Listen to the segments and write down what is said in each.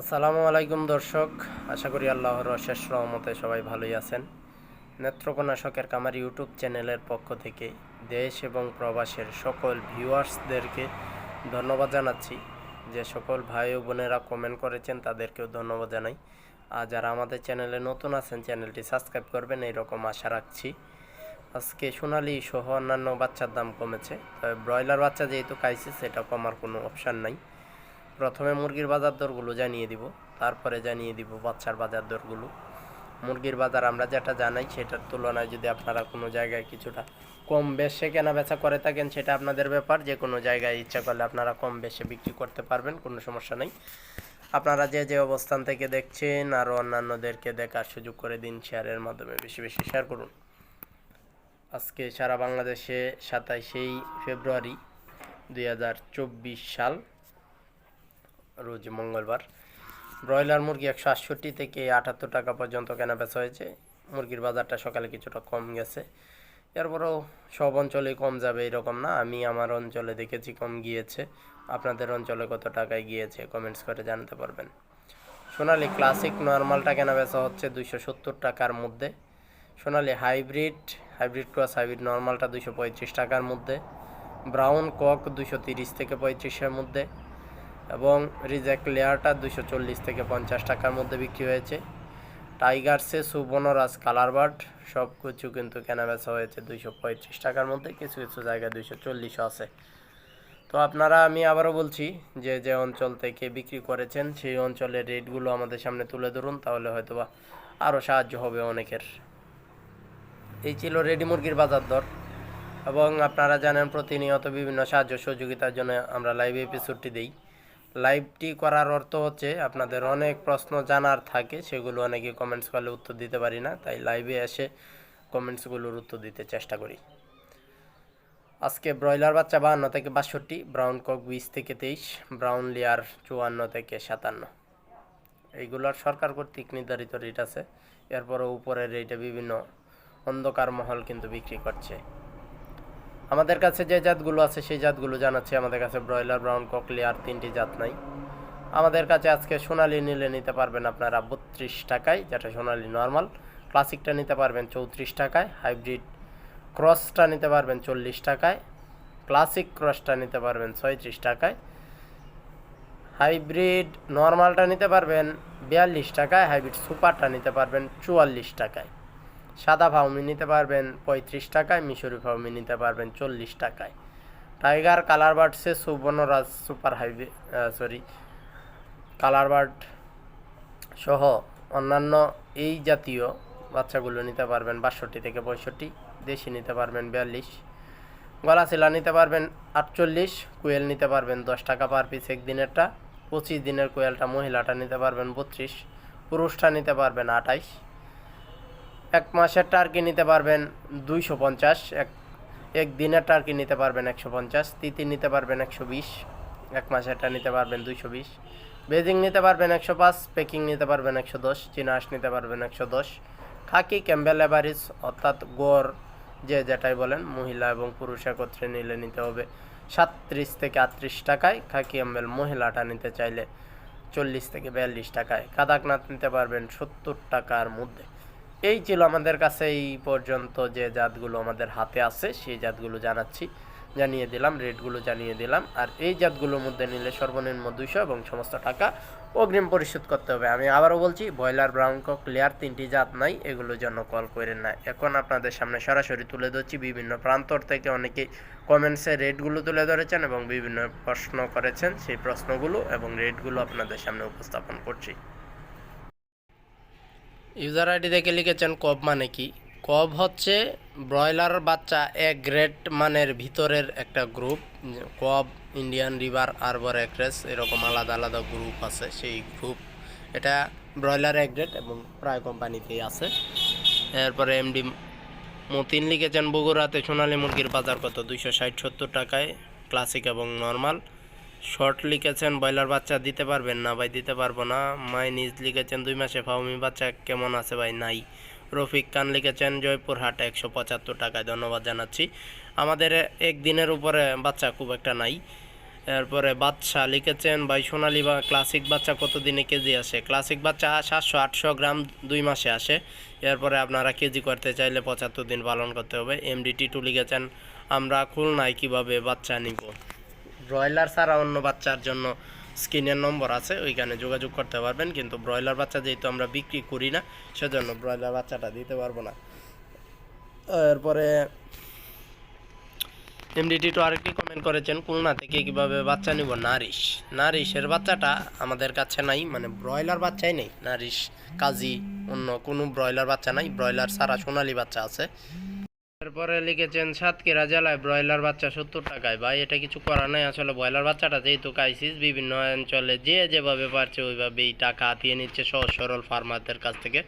আসসালামু আলাইকুম দর্শক, আশা করি আল্লাহর অশেষ রহমতে সবাই ভালোই আছেন। নেত্রকোনা শখের কামার ইউটিউব চ্যানেলের পক্ষ থেকে দেশ এবং প্রবাসের সকল ভিউয়ার্সদেরকে ধন্যবাদ জানাচ্ছি। যে সকল ভাই ও বোনেরা কমেন্ট করেছেন, তাদেরকেও ধন্যবাদ জানাই। আর যারা আমাদের চ্যানেলে নতুন আছেন, চ্যানেলটি সাবস্ক্রাইব করবেন, এইরকম আশা রাখছি। আজকে সোনালি সহ অন্যান্য বাচ্চার দাম কমেছে। তবে ব্রয়লার বাচ্চা যেহেতু খাইছে, সেটা কমার কোনো অপশান নাই। প্রথমে মুরগির বাজার দরগুলো জানিয়ে দিব, তারপরে জানিয়ে দিব বাচ্চার বাজার দরগুলো। মুরগির বাজার আমরা যেটা জানাই সেটার তুলনায় যদি আপনারা কোনো জায়গায় কিছুটা কম বেশে কেনা বেচা করে থাকেন সেটা আপনাদের ব্যাপার, যে কোনো জায়গায় ইচ্ছা করলে আপনারা কম বেশে বিক্রি করতে পারবেন, কোনো সমস্যা নেই। আপনারা যে যে অবস্থান থেকে দেখছেন আরও অন্যান্যদেরকে দেখার সুযোগ করে দিন, শেয়ারের মাধ্যমে বেশি বেশি শেয়ার করুন। আজকে সারা বাংলাদেশে সাতাইশেই ফেব্রুয়ারি দু হাজার চব্বিশ সাল রোজ মঙ্গলবার। ব্রয়লার মুরগি একশো আটষট্টি থেকে আটাত্তর টাকা পর্যন্ত কেনা বেচা হয়েছে। মুরগির বাজারটা সকালে কিছুটা কম গেছে। এরপরেও সব অঞ্চলেই কম যাবে এরকম না। আমি আমার অঞ্চলে দেখেছি কম গিয়েছে। আপনাদের অঞ্চলে কত টাকায় গিয়েছে কমেন্টস করে জানাতে পারবেন। সোনালি ক্লাসিক নর্মালটা কেনা বেচা হচ্ছে দুইশো সত্তর টাকার মধ্যে। Sonali hybrid hybrid cross, hybrid নর্মালটা দুইশো পঁয়ত্রিশ টাকার মধ্যে। ব্রাউন কক দুইশো তিরিশ থেকে পঁয়ত্রিশের মধ্যে। এবং রিজেক্ট লেয়ারটা দুশো চল্লিশ থেকে পঞ্চাশ টাকার মধ্যে বিক্রি হয়েছে। টাইগারসে কালার বার্ড সব কিছু কিন্তু কেনাবেচা হয়েছে দুইশো পঁয়ত্রিশ টাকার মধ্যে, কিছু কিছু জায়গায় দুইশো চল্লিশও আছে। তো আপনারা, আমি আবারও বলছি যে যে অঞ্চল থেকে বিক্রি করেছেন, সেই অঞ্চলের রেটগুলো আমাদের সামনে তুলে ধরুন, তাহলে হয়তোবা আরও সাহায্য হবে অনেকের। এই ছিল রেডি মুরগির বাজার দর। এবং আপনারা জানেন, প্রতিনিয়ত বিভিন্ন সাহায্য সহযোগিতার জন্য আমরা লাইভ এপিসোডটি দিই। লাইভটি করার অর্থ হচ্ছে আপনাদের অনেক প্রশ্ন জানার থাকে, সেগুলো অনেকে কমেন্টস করলে উত্তর দিতে পারি না, তাই লাইভে এসে কমেন্টসগুলোর উত্তর দিতে চেষ্টা করি। আজকে ব্রয়লার বাচ্চা বাহান্ন থেকে বাষট্টি ব্রাউন কক বিশ থেকে তেইশ ব্রাউন লেয়ার চুয়ান্ন থেকে সাতান্ন। এইগুলোর সরকার কর্তৃক নির্ধারিত রেট আছে, এরপরও উপরের রেটে বিভিন্ন অন্ধকার মহল কিন্তু বিক্রি করছে। আমাদের কাছে যে জাতগুলো আছে, সেই জাতগুলো জানাচ্ছি। আমাদের কাছে ব্রয়লার, ব্রাউন ককলি আর তিনটি জাত নাই। আমাদের কাছে আজকে সোনালি নিলে নিতে পারবেন আপনারা বত্রিশ টাকায়, যেটা সোনালি নর্মাল ক্লাসিকটা নিতে পারবেন চৌত্রিশ টাকায় হাইব্রিড ক্রসটা নিতে পারবেন চল্লিশ টাকায় ক্লাসিক ক্রসটা নিতে পারবেন ছয়ত্রিশ টাকায়। হাইব্রিড নর্মালটা নিতে পারবেন বিয়াল্লিশ টাকায় হাইব্রিড সুপারটা নিতে পারবেন চুয়াল্লিশ টাকায়। সাদা ফাউমি নিতে পারবেন, পঁয়ত্রিশ টাকায়। মিশরি ফাউমি নিতে পারবেন, চল্লিশ টাকায়। Tiger, colour বার্ডসে Subarnaraj super hybrid sorry, colour bird সহ অন্যান্য এই জাতীয় বাচ্চাগুলো নিতে পারবেন, বাষট্টি থেকে পঁয়ষট্টি, দেশি নিতে পারবেন, বিয়াল্লিশ। গলা শিলা নিতে পারবেন, আটচল্লিশ। কোয়েল নিতে পারবেন, দশ টাকা পার পিস একদিনেরটা। পঁচিশ দিনের কোয়েলটা মহিলাটা নিতে পারবেন, বত্রিশ। পুরুষটা নিতে পারবেন, আঠাইশ। এক মাসের টার্কি নিতে পারবেন দুইশো পঞ্চাশ, এক এক দিনের টার্কি নিতে পারবেন একশো পঞ্চাশ, তিতি নিতে পারবেন একশো বিশ, এক মাসেরটা নিতে পারবেন দুইশো বিশ, বেজিং নিতে পারবেন একশো পাঁচ, পেকিং নিতে পারবেন একশো দশ চিনাস নিতে পারবেন একশো দশ, খাকি, ক্যাম্বেল এভারিস অর্থাৎ গড় যে যেটাই বলেন, মহিলা এবং পুরুষ একত্রে নিলে নিতে হবে সাতত্রিশ থেকে আটত্রিশ টাকায়, খাকি, ক্যাম্বেল, মহিলাটা নিতে চাইলে চল্লিশ থেকে বিয়াল্লিশ টাকায়। কাদাকনাথ নিতে পারবেন সত্তর টাকার মধ্যে। এই ছিল আমাদের কাছে এই পর্যন্ত যে জাতগুলো আমাদের হাতে আছে, সেই জাতগুলো জানাচ্ছি। জানিয়ে দিলাম, রেটগুলো জানিয়ে দিলাম। আর এই জাতগুলোর মধ্যে নিলে সর্বনিম্ন দুইশো এবং সমস্ত টাকা অগ্রিম পরিশোধ করতে হবে। আমি আবারও বলছি, ব্রয়লার ব্রাউন কক লেয়ার তিনটি জাত নাই, এগুলোর জন্য কল করেন না। এখন আপনাদের সামনে সরাসরি তুলে ধরছি, বিভিন্ন প্রান্তর থেকে অনেকেই কমেন্টসে রেটগুলো তুলে ধরেছেন এবং বিভিন্ন প্রশ্ন করেছেন, সেই প্রশ্নগুলো এবং রেটগুলো আপনাদের সামনে উপস্থাপন করছি। ইউজার আইডি দেখে লিখেছেন কব মানে কি? কব হচ্ছে ব্রয়লার বাচ্চা এক গ্রেড মানের ভিতরের একটা গ্রুপ। কব, ইন্ডিয়ান রিভার, আরবর এক্রেস এরকম আলাদা আলাদা গ্রুপ আছে সেই গ্রুপ। এটা ব্রয়লার এক গ্রেড এবং প্রায় কোম্পানিতেই আছে। এরপরে এমডি মতিন লিখেছেন, বগুড়াতে সোনালী মুরগির বাজার কত? দুইশো ষাট, সত্তর টাকায়। ক্লাসিক এবং নর্মাল। শর্ট লিখেছেন, ব্রয়লার বাচ্চা দিতে পারবেন না ভাই, দিতে পারব না। মাই নিজ লিখেছেন দুই মাসে ফাউমি বাচ্চা কেমন আছে ভাই? নাই। রফিক খান লিখেছেন জয়পুর জয়পুরহাট একশো পঁচাত্তর টাকায়। ধন্যবাদ জানাচ্ছি। আমাদের একদিনের উপরে বাচ্চা খুব একটা নাই। এরপরে বাচ্চা লিখেছেন, ভাই সোনালি বা ক্লাসিক বাচ্চা কত দিনে কেজি আসে? ক্লাসিক বাচ্চা সাতশো, আটশো গ্রাম দুই মাসে আসে। এরপরে আপনারা কেজি করতে চাইলে পঁচাত্তর দিন পালন করতে হবে। এমডিটি টু লিখেছেন, আমরা খুলনায় কীভাবে বাচ্চা নিব? ব্রয়লার ছাড়া অন্য বাচ্চার জন্য স্ক্রিনের নম্বর আছে, ওইখানে যোগাযোগ করতে পারবেন। কিন্তু ব্রয়লার বাচ্চা যেহেতু আমরা বিক্রি করি না, সেজন্য ব্রয়লার বাচ্চাটা দিতে পারব না। এরপরে এমডিটি টু আরেকটি কমেন্ট করেছেন, খুলনা থেকে কীভাবে বাচ্চা নিব? নারিশ। নারিশের বাচ্চাটা আমাদের কাছে নাই মানে ব্রয়লার বাচ্চাই নেই। নারিশ, কাজী, অন্য কোনো ব্রয়লার বাচ্চা নাই। ব্রয়লার ছাড়া সোনালি বাচ্চা আছে। এরপরে লিখেছেন, সাতক্ষীরা জেলায় ব্রয়লার বাচ্চা সত্তর টাকায়। ভাই, এটা কিছু করার নাই আসলে। ব্রয়লার বাচ্চাটা যেহেতু কাইসিস বিভিন্ন অঞ্চলে যে যেভাবে পারছে ওইভাবেই টাকা হাতিয়ে নিচ্ছে সহজ সরল ফার্মারদের কাছ থেকে।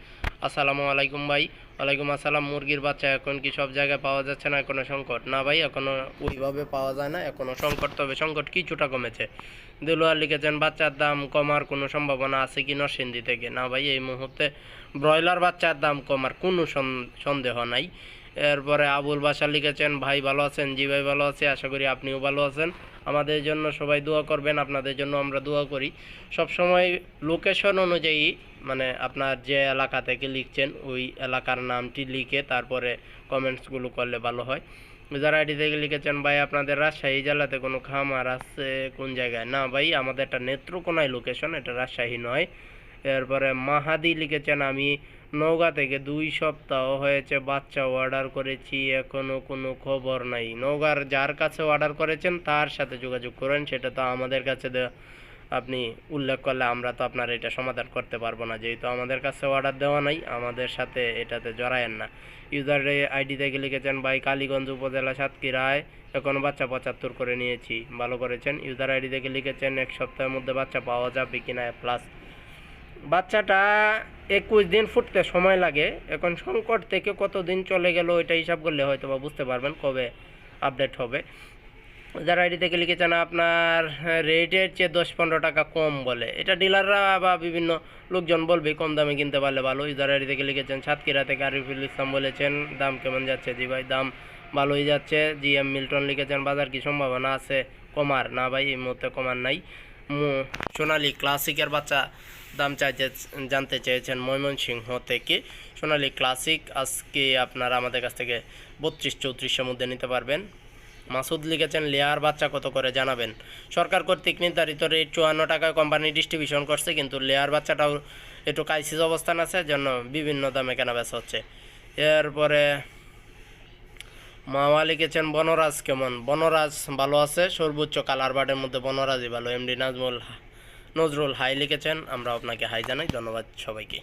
আসসালামু আলাইকুম ভাই। ওয়ালাইকুম আসসালাম। মুরগির বাচ্চা এখন কি সব জায়গায় পাওয়া যাচ্ছে না কোনো সংকট? না ভাই এখনও ওইভাবে পাওয়া যায় না এখনও সংকট। তবে সংকট কিছুটা কমেছে। দেলোয়ার লিখেছেন, বাচ্চার দাম কমার কোনো সম্ভাবনা আছে কি নরসিংদী থেকে? না ভাই, এই মুহূর্তে ব্রয়লার বাচ্চার দাম কমার কোনো সন্দেহ নাই। এরপরে আবুল বাসা লিখেছেন, ভাই ভালো আছেন? জি ভাই, ভালো আছি। আশা করি আপনিও ভালো আছেন। আমাদের জন্য সবাই দোয়া করবেন, আপনাদের জন্য আমরা দোয়া করি। সব সময় লোকেশন অনুযায়ী মানে আপনার যে এলাকা থেকে লিখছেন, ওই এলাকার নামটি লিখে তারপরে কমেন্টসগুলো করলে ভালো হয়। যারা আইডি থেকে লিখেছেন, ভাই, আপনাদের রাজশাহী জেলাতে কোনো খামার আছে? কোন জায়গায়? না ভাই, আমাদের একটা নেত্রকোনায় লোকেশন, এটা রাজশাহী নয়। এরপরে মাহাদি লিখেছেন, আমি নওগাঁ থেকে দুই সপ্তাহ হয়েছে বাচ্চা অর্ডার করেছি, এখনও কোনো খবর নাই। নওগাঁর যার কাছে অর্ডার করেছেন, তার সাথে যোগাযোগ করেন, সেটা তো আমাদের কাছে আপনি উল্লেখ করলে আমরা তো আপনার এটা সমাধান করতে পারব না। যেহেতু আমাদের কাছে অর্ডার দেওয়া নাই, আমাদের সাথে এটাতে জড়ায়েন না। ইউজার আইডি থেকে লিখেছেন, ভাই, কালীগঞ্জ উপজেলা সাতক্ষীরায় এখন বাচ্চা পঁচাত্তর করে নিয়েছি। ভালো করেছেন। ইউজার আইডি থেকে লিখেছেন, এক সপ্তাহের মধ্যে বাচ্চা পাওয়া যাবে কিনা প্লাস বাচ্চাটা একুশ দিন ফুটতে সময় লাগে। এখন সংকট থেকে কত দিন চলে গেল ওইটা হিসাব করলে হয়তো বা বুঝতে পারবেন কবে আপডেট হবে। যারা আইডি থেকে লিখেছেন আপনার রেটের চেয়ে দশ পনেরো টাকা কম বলে। এটা ডিলাররা বা বিভিন্ন লোকজন বলবে, কম দামে কিনতে পারলে ভালো। ইউজার আইডি থেকে লিখেছেন সাতক্ষীরা থেকে আরিফুল ইসলাম বলেছেন, দাম কেমন যাচ্ছে? জি ভাই, দাম ভালোই যাচ্ছে। জি এম মিল্টন লিখেছেন বাজার কি সম্ভাবনা আছে? কমার? না ভাই, এই মুহূর্তে কমার নাই। সোনালী ক্লাসিকের বাচ্চা। দাম চাইতে জানতে চেয়েছেন ময়মনসিংহ থেকে। সোনালী ক্লাসিক, আজকে আপনারা আমাদের কাছ থেকে বত্রিশ চৌত্রিশের মধ্যে নিতে পারবেন। মাসুদ লিখেছেন, লেয়ার বাচ্চা কত করে জানাবেন? সরকার কর্তৃক নির্ধারিত রেট চুয়ান্ন টাকায় কোম্পানি ডিস্ট্রিবিউশন করছে, কিন্তু লেয়ার বাচ্চাটাও একটু কাইসিস অবস্থান আছে, জন্য বিভিন্ন দামে কেনা বেচা হচ্ছে। এরপরে মাওয়া লিখেছেন, বনরাজ কেমন? বনরাজ ভালো আছে, সর্বোচ্চ কালার বার্ডের মধ্যে বনরাজই ভালো এমডি নাজমুল নজরুল হাই লিখেছেন আমরা আপনাকে হাই জানাই ধন্যবাদ সবাইকে।